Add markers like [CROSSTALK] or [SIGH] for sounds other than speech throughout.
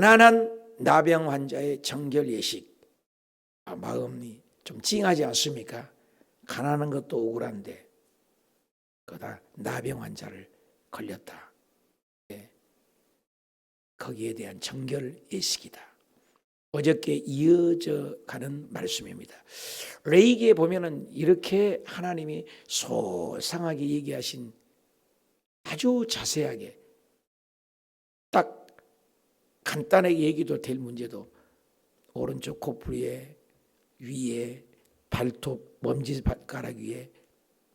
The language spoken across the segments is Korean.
가난한 나병 환자의 정결 예식 아, 마음이 좀 찡하지 않습니까? 가난한 것도 억울한데 그다 나병 환자를 걸렸다. 예. 거기에 대한 정결 예식이다. 어저께 이어져 가는 말씀입니다. 레이기에 보면은 이렇게 하나님이 소상하게 얘기하신 아주 자세하게 딱 간단하게 얘기도 될 문제도 오른쪽 코프리에 위에 발톱 먼지 발가락 위에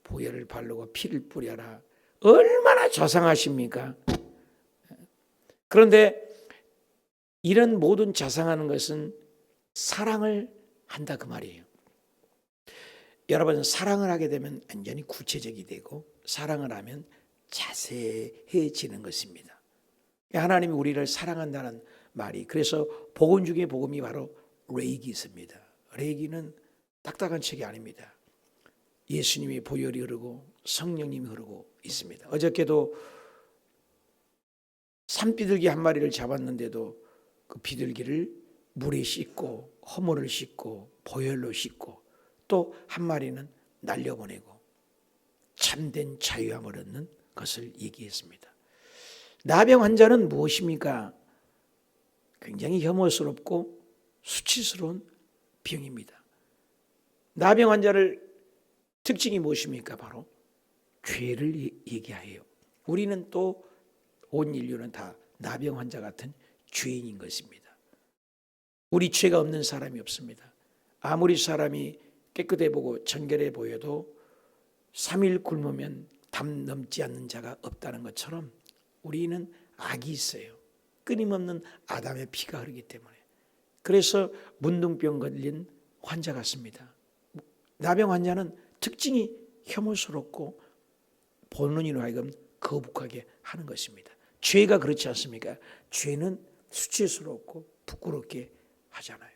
보혈을 바르고 피를 뿌려라. 얼마나 자상하십니까? 그런데 이런 모든 자상하는 것은 사랑을 한다 그 말이에요. 여러분 사랑을 하게 되면 완전히 구체적이 되고 사랑을 하면 자세해지는 것입니다. 하나님이 우리를 사랑한다는 말이 그래서 복음 중에 복음이 바로 레이기스입니다. 레이기는 딱딱한 책이 아닙니다. 예수님이 보혈이 흐르고 성령님이 흐르고 있습니다. 어저께도 산비둘기 한 마리를 잡았는데도 그 비둘기를 물에 씻고 허물을 씻고 보혈로 씻고 또 한 마리는 날려보내고 참된 자유함을 얻는 것을 얘기했습니다. 나병 환자는 무엇입니까? 굉장히 혐오스럽고 수치스러운 병입니다. 나병 환자를 특징이 무엇입니까? 바로 죄를 얘기하여요. 우리는 또 온 인류는 다 나병 환자 같은 죄인인 것입니다. 우리 죄가 없는 사람이 없습니다. 아무리 사람이 깨끗해 보고 정결해 보여도 3일 굶으면 담 넘지 않는 자가 없다는 것처럼 우리는 악이 있어요. 끊임없는 아담의 피가 흐르기 때문에. 그래서 문둥병 걸린 환자 같습니다. 나병 환자는 특징이 혐오스럽고 보는 이로 하여금 거북하게 하는 것입니다. 죄가 그렇지 않습니까? 죄는 수치스럽고 부끄럽게 하잖아요.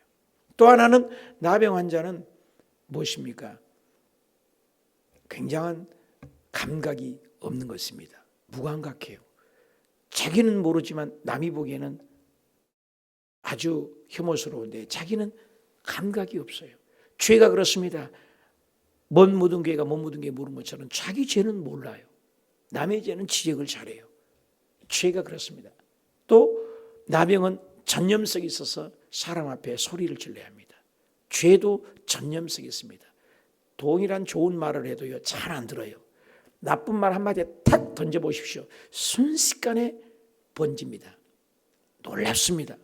또 하나는 나병 환자는 무엇입니까? 굉장한 감각이 없는 것입니다. 무감각해요. 자기는 모르지만 남이 보기에는 아주 혐오스러운데 자기는 감각이 없어요. 죄가 그렇습니다. 뭔 묻은 개가 못 묻은 개 모르는 것처럼 자기 죄는 몰라요. 남의 죄는 지적을 잘해요. 죄가 그렇습니다. 또 나병은 전념성이 있어서 사람 앞에 소리를 질러야 합니다. 죄도 전념성이 있습니다. 동일한 좋은 말을 해도요 잘 안 들어요. 나쁜 말 한마디에 탁 던져보십시오. 순식간에 번집니다. 놀랍습니다.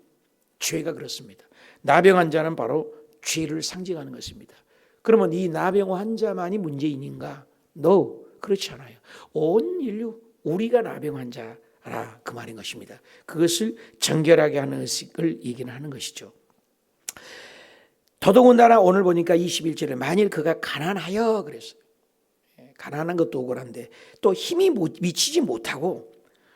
죄가 그렇습니다. 나병 환자는 바로 죄를 상징하는 것입니다. 그러면 이 나병 환자만이 문제인인가? No, 그렇지 않아요. 온 인류 우리가 나병 환자라 그 말인 것입니다. 그것을 정결하게 하는 것을 얘기는 하는 것이죠. 더더군다나 오늘 보니까 21절에 만일 그가 가난하여 그랬어요. 예, 가난한 것도 억울한데 또 힘이 미치지 못하고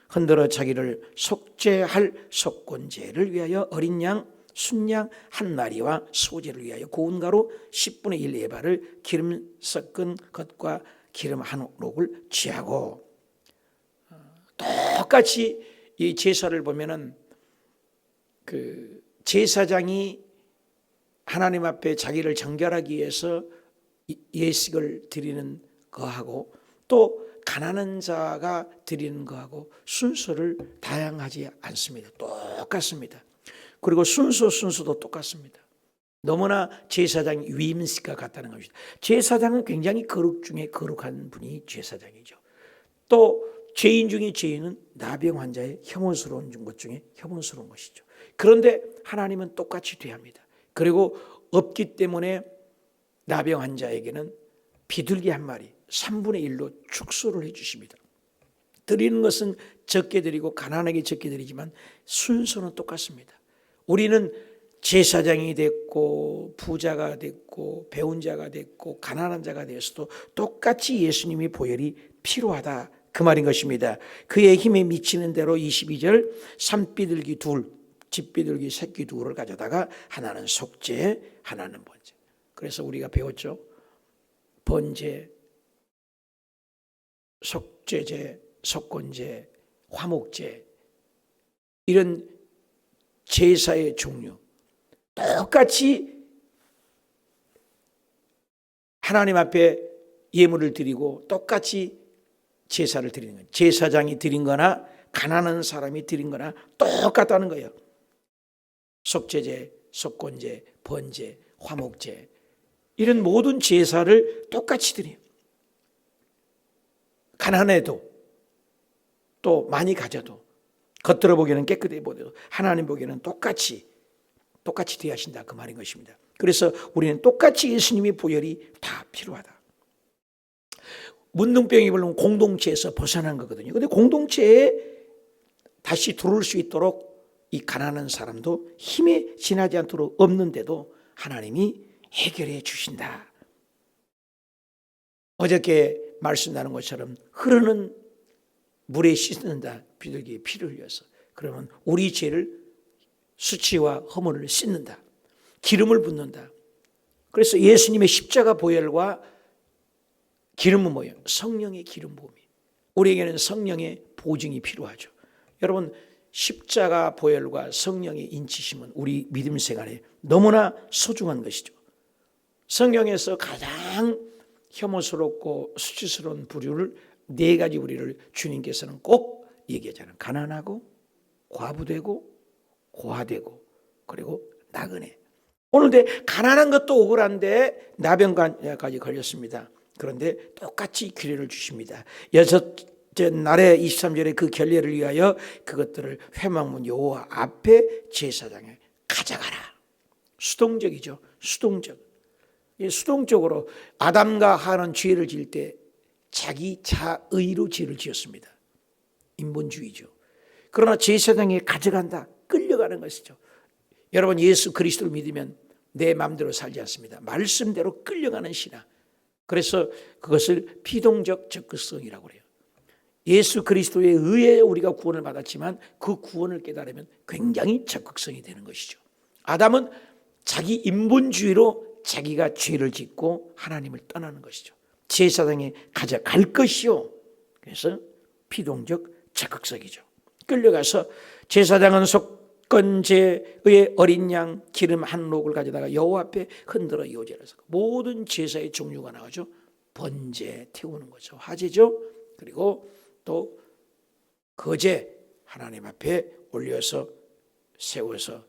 흔들어 자기를 속죄할 속건제를 위하여 어린 양 순양 한 마리와 소재를 위하여 고운 가루 10분의 1 에바를 기름 섞은 것과 기름 한 록을 취하고 어, 똑같이 이 제사를 보면은 그 제사장이 하나님 앞에 자기를 정결하기 위해서 예식을 드리는 거하고 또 가난한 자가 드리는 거하고 순서를 다양하지 않습니다. 똑같습니다. 그리고 순서 순서도 똑같습니다. 너무나 제사장 위임시가 같다는 것입니다. 제사장은 굉장히 거룩 중에 거룩한 분이 제사장이죠. 또 죄인 중에 죄인은 나병 환자의 혐오스러운 것 중에 혐오스러운 것이죠. 그런데 하나님은 똑같이 대합니다. 그리고 없기 때문에 나병 환자에게는 비둘기 한 마리 3분의 1로 축소를 해 주십니다. 드리는 것은 적게 드리고 가난하게 적게 드리지만 순서는 똑같습니다. 우리는 제사장이 됐고 부자가 됐고 배운 자가 됐고 가난한 자가 되어서도 똑같이 예수님이 보혈이 필요하다 그 말인 것입니다. 그의 힘에 미치는 대로 22절 산비둘기 둘 집비둘기 새끼 둘을 가져다가 하나는 속죄 하나는 번제. 그래서 우리가 배웠죠. 번제, 속죄제, 속건제, 화목제 이런 제사의 종류 똑같이 하나님 앞에 예물을 드리고 똑같이 제사를 드리는 거예요. 제사장이 드린 거나 가난한 사람이 드린 거나 똑같다는 거예요. 속죄제, 속건제, 번제, 화목제 이런 모든 제사를 똑같이 드려요. 가난해도 또 많이 가져도 겉들어 보기에는 깨끗해 보여도 하나님 보기에는 똑같이 똑같이 대하신다 그 말인 것입니다. 그래서 우리는 똑같이 예수님의 보혈이 다 필요하다. 문둥병이 불면 공동체에서 벗어난 거거든요. 근데 공동체에 다시 들어올 수 있도록 이 가난한 사람도 힘에 지나지 않도록 없는데도 하나님이 해결해 주신다. 어저께 말씀 나눈 것처럼 흐르는 물에 씻는다. 비둘기의 피를 흘려서. 그러면 우리 죄를 수치와 허물을 씻는다. 기름을 붓는다. 그래서 예수님의 십자가 보혈과 기름은 뭐예요? 성령의 기름 부음이. 우리에게는 성령의 보증이 필요하죠. 여러분 십자가 보혈과 성령의 인치심은 우리 믿음 생활에 너무나 소중한 것이죠. 성경에서 가장 혐오스럽고 수치스러운 부류를 네 가지 부류를 주님께서는 꼭 얘기하잖아요. 가난하고 과부되고 고아되고 그리고 나그네. 오늘데 가난한 것도 억울한데 나병까지 걸렸습니다. 그런데 똑같이 기회를 주십니다. 여섯째 날에 23절에 그 결례를 위하여 그것들을 회망문 여호와 앞에 제사장에 가져가라. 수동적이죠. 수동적. 수동적으로 아담과 하는 죄를 지을 때 자기 자의로 죄를 지었습니다. 인본주의죠. 그러나 제사장에 가져간다. 끌려가는 것이죠. 여러분 예수 그리스도를 믿으면 내 마음대로 살지 않습니다. 말씀대로 끌려가는 신앙. 그래서 그것을 피동적 적극성이라고 그래요. 예수 그리스도의 의에 우리가 구원을 받았지만 그 구원을 깨달으면 굉장히 적극성이 되는 것이죠. 아담은 자기 인본주의로 자기가 죄를 짓고 하나님을 떠나는 것이죠. 제사장에 가져갈 것이요. 그래서 피동적 적극성이죠. 끌려가서 제사장은 속건제의 어린 양 기름 한 록을 가져다가 여호와 앞에 흔들어 요제를 서 모든 제사의 종류가 나오죠. 번제 태우는 거죠. 화제죠. 그리고 또 거제 하나님 앞에 올려서 세워서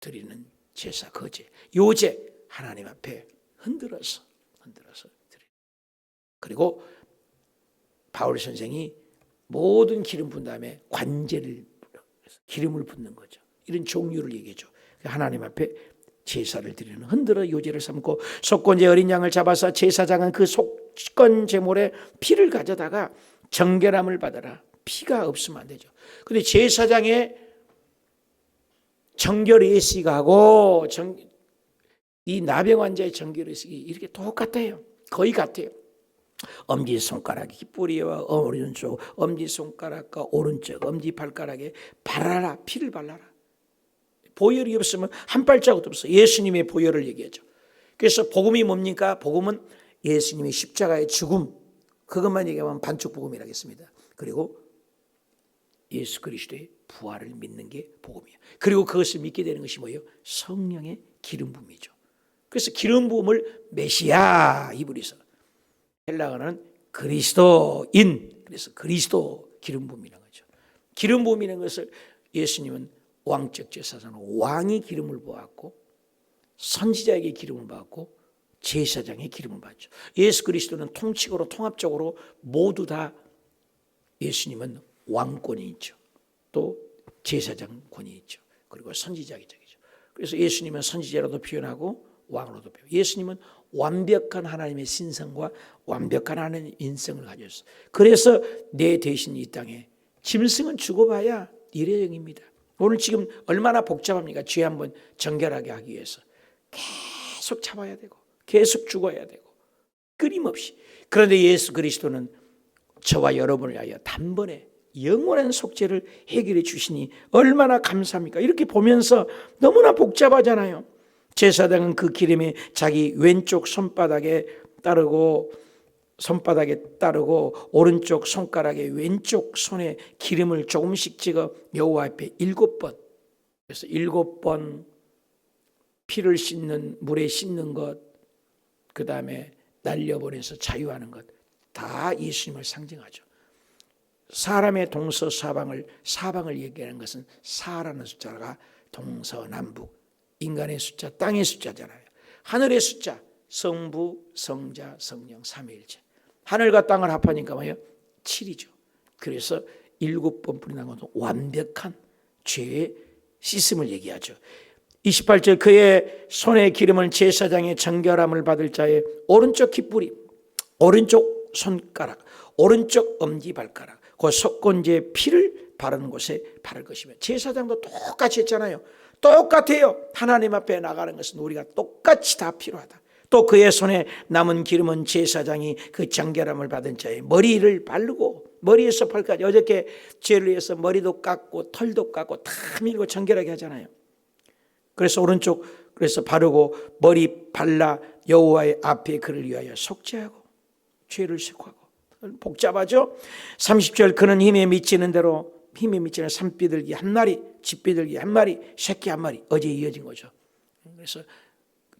드리는 제사 거제 요제 하나님 앞에 흔들어서 흔들어서 드리. 그리고 바울 선생이 모든 기름 분 다음에 관제를 기름을 붓는 거죠. 이런 종류를 얘기죠. 하나님 앞에 제사를 드리는 흔들어 요제를 삼고 속건제 어린 양을 잡아서 제사장은 그 속건 제물에 피를 가져다가 정결함을 받아라. 피가 없으면 안 되죠. 근데 제사장의 정결 예식하고 정, 이 나병 환자의 정결 예식이 이렇게 똑같아요. 거의 같아요. 엄지 손가락이 뿌리와 오른쪽, 엄지 손가락과 오른쪽, 엄지 발가락에 발라라 피를 발라라. 보혈이 없으면 한 발자국도 없어. 예수님의 보혈을 얘기하죠. 그래서 복음이 뭡니까? 복음은 예수님의 십자가의 죽음 그것만 얘기하면 반쪽 복음이라겠습니다. 그리고 예수 그리스도의 부활을 믿는 게 복음이에요. 그리고 그것을 믿게 되는 것이 뭐예요? 성령의 기름 부음이죠. 그래서 기름 부음을 메시아 이브리서 헬라어는 그리스도인 그래서 그리스도 기름 부음이라는 거죠. 기름 부음이라는 것을 예수님은 왕적 제사장 왕이 기름을 부었고 선지자에게 기름을 받고 제사장의 기름을 받죠. 예수 그리스도는 통치적으로 통합적으로 모두 다 예수님은 왕권이 있죠. 또 제사장권이 있죠. 그리고 선지자기적이죠. 그래서 예수님은 선지자로도 표현하고 왕으로도 표현. 예수님은 완벽한 하나님의 신성과 완벽한 하나님의 인성을 있어. 그래서 내 대신 이 땅에 짐승은 죽어봐야 일회용입니다. 오늘 지금 얼마나 복잡합니까? 죄 한번 정결하게 하기 위해서 계속 잡아야 되고 계속 죽어야 되고 끊임없이. 그런데 예수 그리스도는 저와 여러분을 위하여 단번에 영원한 속죄를 해결해 주시니 얼마나 감사합니까? 이렇게 보면서 너무나 복잡하잖아요. 제사장은 그 기름에 자기 왼쪽 손바닥에 따르고 손바닥에 따르고 오른쪽 손가락에 왼쪽 손에 기름을 조금씩 찍어 여호와 앞에 일곱 번 그래서 일곱 번 피를 씻는 물에 씻는 것, 그 다음에 날려보내서 자유하는 것, 다 예수님을 상징하죠. 사람의 동서 사방을 사방을 얘기하는 것은 사라는 숫자가 동서 남북 인간의 숫자 땅의 숫자잖아요. 하늘의 숫자 성부 성자 성령 삼위일체 하늘과 땅을 합하니까 뭐예요? 7이죠. 그래서 일곱 번 뿌리는 것은 완벽한 죄의 씻음을 얘기하죠. 28절 그의 손에 기름을 제사장의 정결함을 받을 자의 오른쪽 깃뿌리 오른쪽 손가락 오른쪽 엄지 발가락 그 석곤제 피를 바르는 곳에 바를 것이며 제사장도 똑같이 했잖아요. 똑같아요. 하나님 앞에 나가는 것은 우리가 똑같이 다 필요하다. 또 그의 손에 남은 기름은 제사장이 그 정결함을 받은 자의 머리를 바르고 머리에서 발까지 어저께 죄를 위해서 머리도 깎고 털도 깎고 다 밀고 정결하게 하잖아요. 그래서 오른쪽 그래서 바르고 머리 발라 여호와의 앞에 그를 위하여 속죄하고 죄를 씻고하고 복잡하죠. 30절 그는 힘에 미치는 대로 힘에 미치는 산비둘기 한 마리, 집비둘기 한 마리, 새끼 한 마리 어제 이어진 거죠. 그래서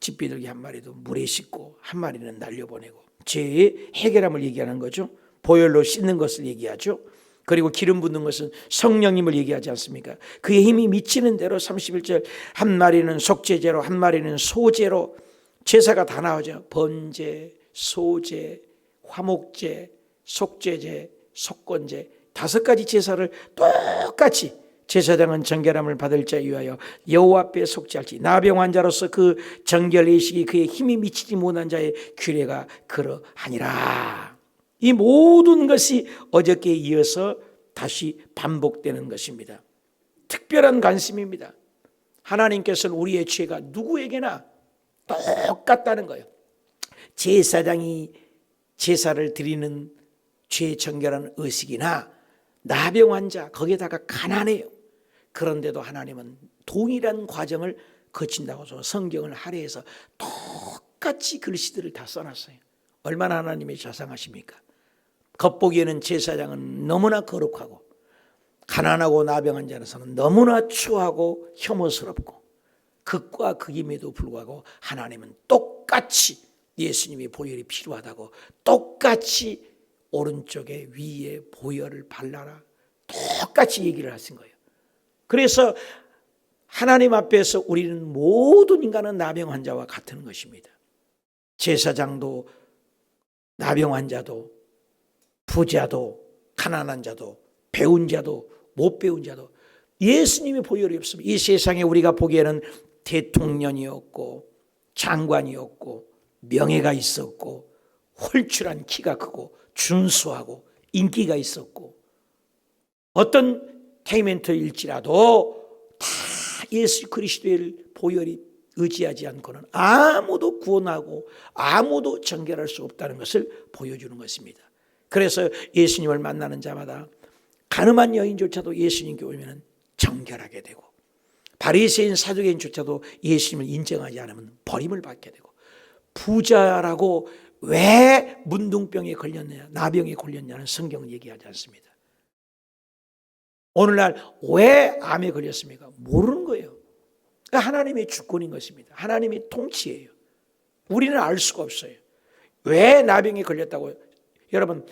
집비둘기 한 마리도 물에 씻고 한 마리는 날려보내고 죄의 해결함을 얘기하는 거죠. 보혈로 씻는 것을 얘기하죠. 그리고 기름 붓는 것은 성령님을 얘기하지 않습니까? 그의 힘이 미치는 대로 31절 한 마리는 속죄제로 한 마리는 소제로 제사가 다 나오죠. 번제, 소제, 화목제, 속죄제, 속건제 다섯 가지 제사를 똑같이 제사장은 정결함을 받을 자에 위하여 여호와 앞에 속죄할지 나병 환자로서 그 정결 의식이 그의 힘이 미치지 못한 자의 규례가 그러하니라. 이 모든 것이 어저께 이어서 다시 반복되는 것입니다. 특별한 관심입니다. 하나님께서는 우리의 죄가 누구에게나 똑같다는 거예요. 제사장이 제사를 드리는 죄 정결한 의식이나 나병 환자 거기에다가 가난해요. 그런데도 하나님은 동일한 과정을 거친다고 해서 성경을 할애해서 똑같이 글씨들을 다 써놨어요. 얼마나 하나님이 자상하십니까? 겉보기에는 제사장은 너무나 거룩하고 가난하고 나병한 자로서는 너무나 추하고 혐오스럽고 극과 극임에도 불구하고 하나님은 똑같이 예수님이 보혈이 필요하다고 똑같이 오른쪽에 위에 보혈을 발라라 똑같이 얘기를 하신 거예요. 그래서 하나님 앞에서 우리는 모든 인간은 나병 환자와 같은 것입니다. 제사장도 나병 환자도 부자도 가난한 자도 배운 자도 못 배운 자도 예수님의 보혈이 없으면 이 세상에 우리가 보기에는 대통령이었고 장관이었고 명예가 있었고 홀출한 키가 크고 준수하고 인기가 있었고 어떤 테이멘트일지라도 다 예수 그리스도의 보혈이 의지하지 않고는 아무도 구원하고 아무도 정결할 수 없다는 것을 보여주는 것입니다. 그래서 예수님을 만나는 자마다 가늠한 여인조차도 예수님께 오면 정결하게 되고 바리새인 사두개인조차도 예수님을 인정하지 않으면 버림을 받게 되고 부자라고 왜 문둥병에 걸렸느냐 나병에 걸렸냐는 성경은 얘기하지 않습니다. 오늘날 왜 암에 걸렸습니까? 모르는 거예요. 그러니까 하나님의 주권인 것입니다. 하나님의 통치예요. 우리는 알 수가 없어요. 왜 나병에 걸렸다고 여러분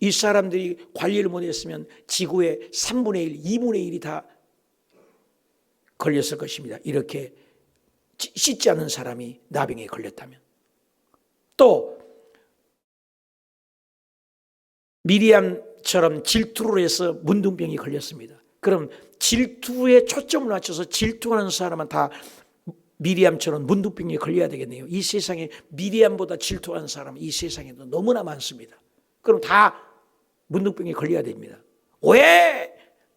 이 사람들이 관리를 못했으면 지구의 3분의 1, 2분의 1이 다 걸렸을 것입니다. 이렇게 씻지 않은 사람이 나병에 걸렸다면 또 미리암처럼 질투를 해서 문둥병이 걸렸습니다. 그럼 질투에 초점을 맞춰서 질투하는 사람은 다 미리암처럼 문둥병에 걸려야 되겠네요. 이 세상에 미리암보다 질투하는 사람은 이 세상에도 너무나 많습니다. 그럼 다 문둥병에 걸려야 됩니다. 왜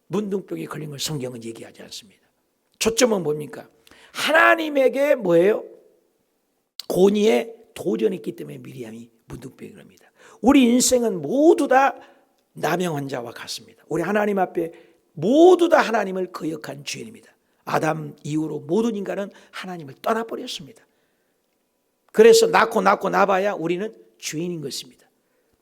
문둥병에 걸린 걸 성경은 얘기하지 않습니다. 초점은 뭡니까? 하나님에게 뭐예요? 고니에 도전했기 때문에 미리암이 문둥병이 겁니다. 우리 인생은 모두 다 남용 환자와 같습니다. 우리 하나님 앞에 모두 다 하나님을 거역한 죄인입니다. 아담 이후로 모든 인간은 하나님을 떠나버렸습니다. 그래서 낳고 낳고 나봐야 우리는 죄인인 것입니다.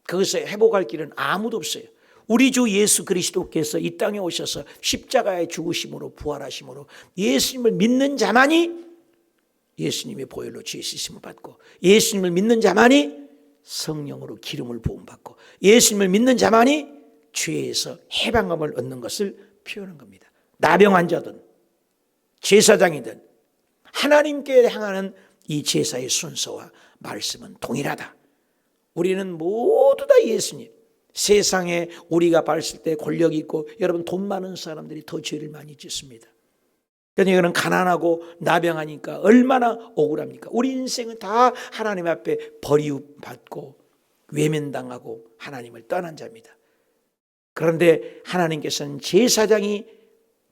거기서 회복할 길은 아무도 없어요. 우리 주 예수 그리스도께서 이 땅에 오셔서 십자가의 죽으심으로 부활하심으로 예수님을 믿는 자만이 예수님의 보혈로 죄 씻음을 받고 예수님을 믿는 자만이 성령으로 기름을 부음 받고 예수님을 믿는 자만이 죄에서 해방감을 얻는 것을 표현한 겁니다. 나병 환자든 제사장이든 하나님께 향하는 이 제사의 순서와 말씀은 동일하다. 우리는 모두 다 예수님. 세상에 우리가 봤을 때 권력 있고 여러분 돈 많은 사람들이 더 죄를 많이 짓습니다. 그러니까 이거는 가난하고 나병하니까 얼마나 억울합니까? 우리 인생은 다 하나님 앞에 버리받고 외면당하고 하나님을 떠난 자입니다. 그런데 하나님께서는 제사장이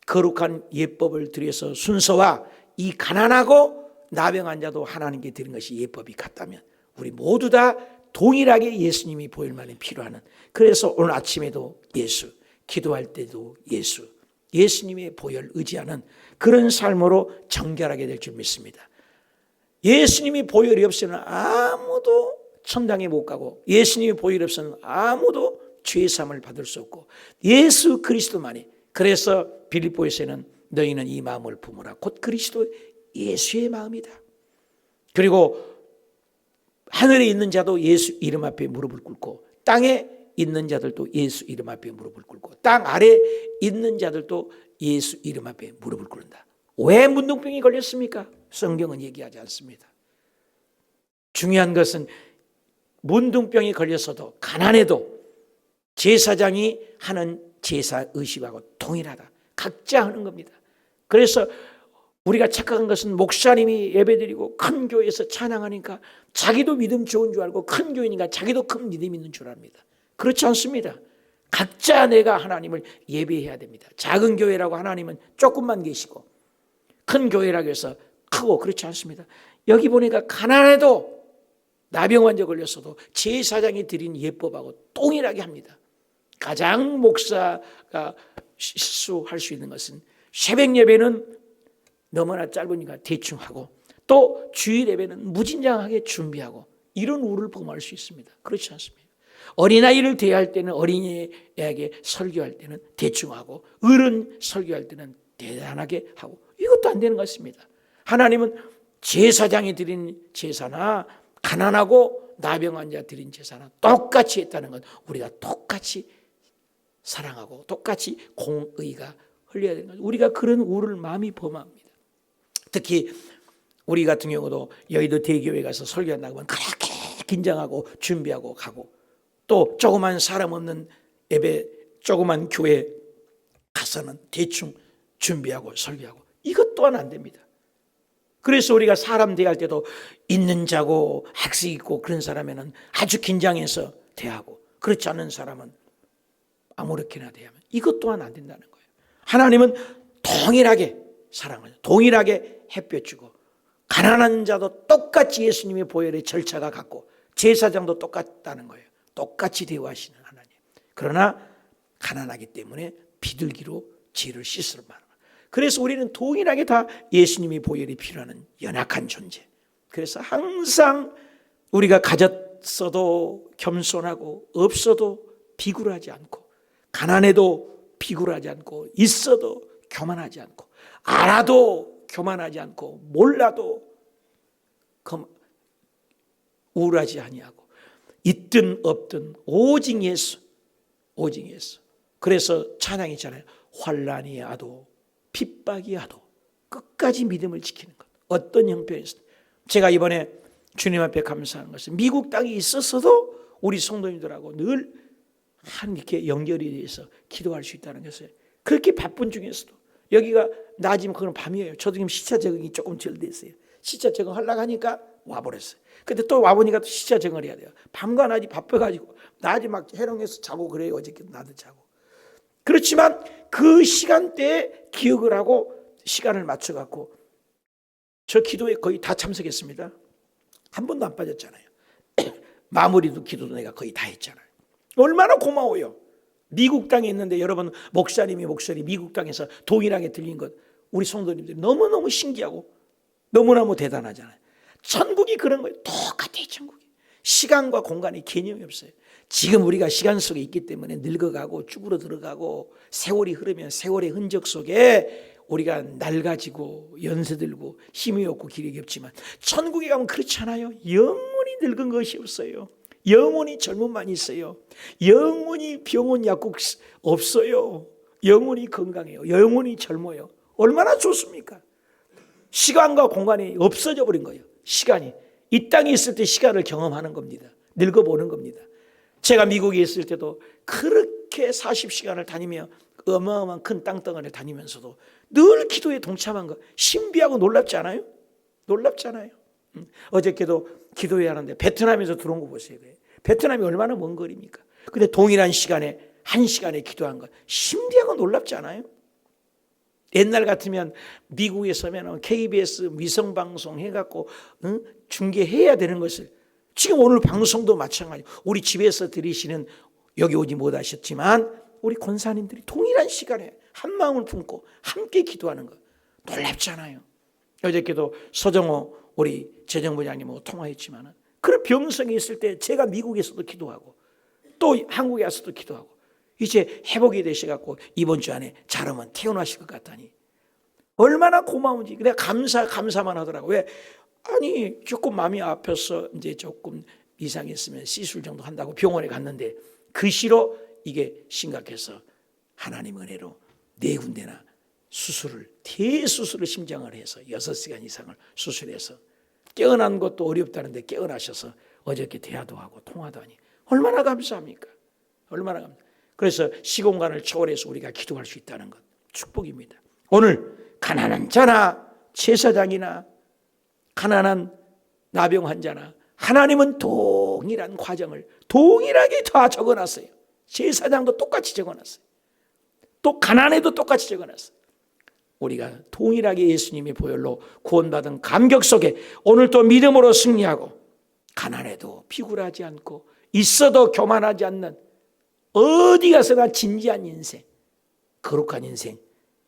거룩한 예법을 들여서 순서와 이 가난하고 나병한 자도 하나님께 드린 것이 예법이 같다면 우리 모두 다 동일하게 예수님이 보일만이 필요하는 그래서 오늘 아침에도 예수 기도할 때도 예수 예수님의 보혈 의지하는 그런 삶으로 정결하게 될 줄 믿습니다. 예수님이 보혈이 없으면 아무도 천당에 못 가고 예수님이 보혈이 없으면 아무도 죄 사함을 받을 수 없고 예수 그리스도만이 그래서 빌립보에서는 너희는 이 마음을 품으라 곧 그리스도 예수의 마음이다. 그리고 하늘에 있는 자도 예수 이름 앞에 무릎을 꿇고 땅에 있는 자들도 예수 이름 앞에 무릎을 꿇고 땅 아래 있는 자들도 예수 이름 앞에 무릎을 꿇는다. 왜 문둥병이 걸렸습니까? 성경은 얘기하지 않습니다. 중요한 것은 문둥병이 걸렸어도 가난해도 제사장이 하는 제사 의식하고 동일하다. 각자 하는 겁니다. 그래서 우리가 착각한 것은 목사님이 예배드리고 큰 교회에서 찬양하니까 자기도 믿음 좋은 줄 알고 큰 교회니까 자기도 큰 믿음 있는 줄 압니다. 그렇지 않습니다. 각자 내가 하나님을 예배해야 됩니다. 작은 교회라고 하나님은 조금만 계시고 큰 교회라고 해서 크고 그렇지 않습니다. 여기 보니까 가난해도 나병 환자 걸렸어도 제사장이 드린 예법하고 동일하게 합니다. 가장 목사가 실수할 수 있는 것은 새벽 예배는 너무나 짧으니까 대충 하고 또 주일 예배는 무진장하게 준비하고 이런 우를 범할 수 있습니다. 그렇지 않습니다. 어린아이를 대할 때는 어린이에게 설교할 때는 대충 하고 어른 설교할 때는 대단하게 하고 이것도 안 되는 것입니다. 하나님은 제사장이 드린 제사나 가난하고 나병한 자 드린 제사나 똑같이 했다는 건 우리가 똑같이 사랑하고 똑같이 공의가 흘려야 되는 거죠. 우리가 그런 우를 마음이 범합니다. 특히 우리 같은 경우도 여의도 대교회 가서 설교한다고 하면 그렇게 긴장하고 준비하고 가고 또 조그만 사람 없는 예배 조그만 교회 가서는 대충 준비하고 설교하고 이것 또한 안 됩니다. 그래서 우리가 사람 대할 때도 있는 자고 학식 있고 그런 사람에는 아주 긴장해서 대하고 그렇지 않은 사람은 아무렇게나 대하면 이것 또한 안 된다는 거예요. 하나님은 동일하게 사랑을 동일하게 햇볕 주고 가난한 자도 똑같이 예수님의 보혈의 절차가 같고 제사장도 똑같다는 거예요. 똑같이 대우하시는 하나님. 그러나 가난하기 때문에 비둘기로 죄를 씻으러 말하는 그래서 우리는 동일하게 다 예수님의 보혈이 필요한 연약한 존재. 그래서 항상 우리가 가졌어도 겸손하고 없어도 비굴하지 않고 가난해도 비굴하지 않고 있어도 교만하지 않고 알아도 교만하지 않고 몰라도 우울하지 아니하고 있든 없든 오직 예수 오직 예수 그래서 찬양이 있잖아요 환란이 와도 핍박이 와도 끝까지 믿음을 지키는 것 어떤 형편에서 제가 이번에 주님 앞에 감사하는 것은 미국 땅에 있었어도 우리 성도님들하고 늘 한 이렇게 연결이 돼서 기도할 수 있다는 것을 그렇게 바쁜 중에서도 여기가 낮이면 그건 밤이에요. 저도 지금 시차 적응이 조금 덜 됐어요. 시차 적응 하려고 하니까 와버렸어요. 근데 또 와보니까 또 시차 적응을 해야 돼요. 밤과 낮이 바빠가지고 낮이 막 해롱해서 자고 그래요. 어저께 나도 자고. 그렇지만 그 시간대에 기억을 하고 시간을 맞춰갖고 저 기도에 거의 다 참석했습니다. 한 번도 안 빠졌잖아요. [CLEARS THROAT] 마무리도 기도도 내가 거의 다 했잖아요. 얼마나 고마워요. 미국 땅에 있는데 여러분 목사님이 목소리 미국 땅에서 동일하게 들린 것 우리 성도님들이 너무너무 신기하고 너무너무 대단하잖아요. 천국이 그런 거예요. 똑같아요, 천국이. 시간과 공간의 개념이 없어요. 지금 우리가 시간 속에 있기 때문에 늙어가고 쭈그러 들어가고 세월이 흐르면 세월의 흔적 속에 우리가 낡아지고 연세 들고 힘이 없고 기력이 없지만 천국에 가면 그렇지 않아요. 영원히 늙은 것이 없어요. 영원히 젊음만 있어요. 영원히 병원 약국 없어요. 영원히 건강해요. 영원히 젊어요. 얼마나 좋습니까? 시간과 공간이 없어져 버린 거예요. 시간이. 이 땅에 있을 때 시간을 경험하는 겁니다. 늙어보는 겁니다. 제가 미국에 있을 때도 그렇게 40시간을 다니며 어마어마한 큰 땅덩어리를 다니면서도 늘 기도에 동참한 거 신비하고 놀랍지 않아요? 놀랍잖아요. 음. 어저께도 기도회 하는데 베트남에서 들어온 거 보세요. 베트남이 얼마나 먼 거리입니까? 근데 동일한 시간에 한 시간에 기도한 거 신비하고 놀랍지 않아요? 옛날 같으면 미국에서면 KBS 위성 방송 해갖고 응? 중계해야 되는 것을 지금 오늘 방송도 마찬가지. 우리 집에서 들으시는 여기 오지 못하셨지만 우리 권사님들이 동일한 시간에 한 마음을 품고 함께 기도하는 거 놀랍잖아요. 어저께도 서정호 우리 재정부장님하고 통화했지만은 그런 병성이 있을 때 제가 미국에서도 기도하고 또 한국에 와서도 기도하고 이제 회복이 되셔갖고 이번 주 안에 잘하면 태어나실 것 같다니 얼마나 고마운지 내가 감사 감사만 하더라고 왜 아니 조금 마음이 아파서 이제 조금 이상했으면 시술 정도 한다고 병원에 갔는데 그 시로 이게 심각해서 하나님 은혜로 네 군데나 수술을 대수술을 심장을 해서 여섯 시간 이상을 수술해서 깨어난 것도 어렵다는데 깨어나셔서 어저께 대화도 하고 통화도 하니 얼마나 감사합니까? 얼마나 감사. 그래서 시공간을 초월해서 우리가 기도할 수 있다는 것 축복입니다. 오늘 가난한 자나 제사장이나 가난한 나병 환자나 하나님은 동일한 과정을 동일하게 다 적어놨어요. 제사장도 똑같이 적어놨어요. 또 가난해도 똑같이 적어놨어요. 우리가 동일하게 예수님의 보혈로 구원받은 감격 속에 오늘 또 믿음으로 승리하고 가난해도 비굴하지 않고 있어도 교만하지 않는 어디 가서나 진지한 인생, 거룩한 인생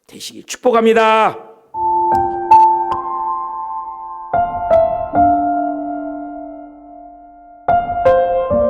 되시길 축복합니다.